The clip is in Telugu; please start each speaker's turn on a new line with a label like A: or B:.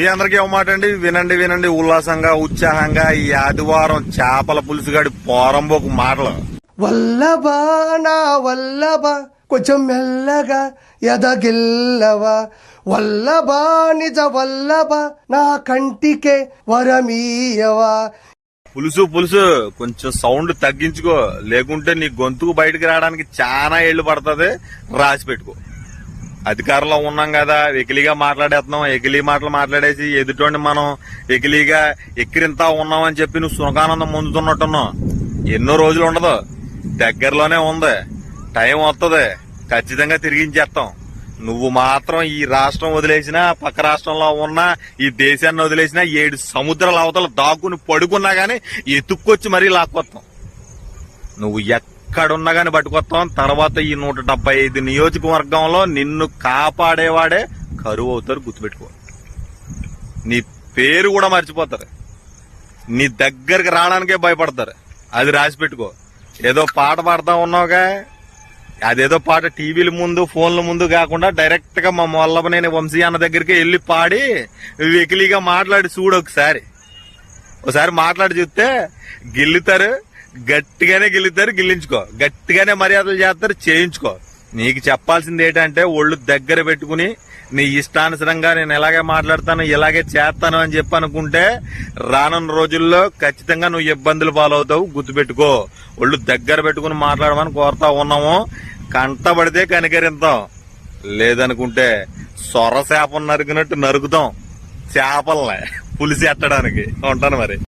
A: మీ అందరికీ మాట అండి. వినండి వినండి. ఉల్లాసంగా ఉత్సాహంగా ఈ ఆదివారం చేపల పులుసుగాడి పోరంబోకు మాటలు.
B: వల్లభా నా వల్లభ కొంచెం మెల్లగా ఎదగిల్లవా. వల్లభా నిజ వల్లభ నా కంటికే వరమీయవా.
A: పులుసు పులుసు కొంచెం సౌండ్ తగ్గించుకో. లేకుంటే నీ గొంతుకు బయటకు రావడానికి చాలా ఏళ్ళు పడుతుంది. రాసి పెట్టుకో. అధికారంలో ఉన్నాం కదా వెకిలిగా మాట్లాడేస్తున్నాం ఎకిలి మాటలు మాట్లాడేసి ఎదుటోండి మనం వెకిలిగా ఎక్కిరింతా ఉన్నాం అని చెప్పి నువ్వు సునకానందం పొందుతున్నట్టున్నావు ఎన్నో రోజులు ఉండదు. దగ్గరలోనే ఉంది. టైం వస్తుంది ఖచ్చితంగా తిరిగించేస్తాం నువ్వు మాత్రం ఈ రాష్ట్రం వదిలేసినా పక్క రాష్ట్రంలో ఉన్న ఈ దేశాన్ని వదిలేసినా ఏడు సముద్రాల అవతల దాక్కుని పడుకున్నా గానీ ఎత్తుక్కొచ్చి మరీ లాక్కొస్తాం నువ్వు ఎక్కడున్నా కానీ పట్టుకొస్తాం తర్వాత ఈ నూట డెబ్బై ఐదు నియోజకవర్గంలో నిన్ను కాపాడేవాడే కరువు అవుతారు గుర్తుపెట్టుకో నీ పేరు కూడా మర్చిపోతారు. నీ దగ్గరికి రావడానికే భయపడతారు. అది రాసి పెట్టుకో. ఏదో పాట పాడుతా ఉన్నావుగా? అదేదో పాట టీవీల ముందు ఫోన్ల ముందు కాకుండా డైరెక్ట్గా మా మొల్లబనేని వంశీ అన్న దగ్గరికి వెళ్ళి పాడి వెకిలీగా మాట్లాడి చూడు ఒకసారి. ఒకసారి మాట్లాడి చూస్తే గిల్లుతారు. గట్టిగానే గెలుతారు గిల్లించుకో. గట్టిగానే మర్యాదలు చేస్తారు చేయించుకో. నీకు చెప్పాల్సింది ఏంటంటే ఒళ్ళు దగ్గర పెట్టుకుని నీ ఇష్టానుసరంగా నేను ఎలాగే మాట్లాడతాను ఇలాగే చేస్తాను అని చెప్పి అనుకుంటే రానున్న రోజుల్లో ఖచ్చితంగా నువ్వు ఇబ్బందులు పాలవుతావు గుర్తుపెట్టుకో. ఒళ్ళు దగ్గర పెట్టుకుని మాట్లాడమని కోరుతా ఉన్నాము. కంటపడితే కనికరింతాం. లేదనుకుంటే సొర చేపను నరికినట్టు నరుకుతాం. చేపల్ని. పులిసి ఎట్టడానికి ఉంటాను మరి.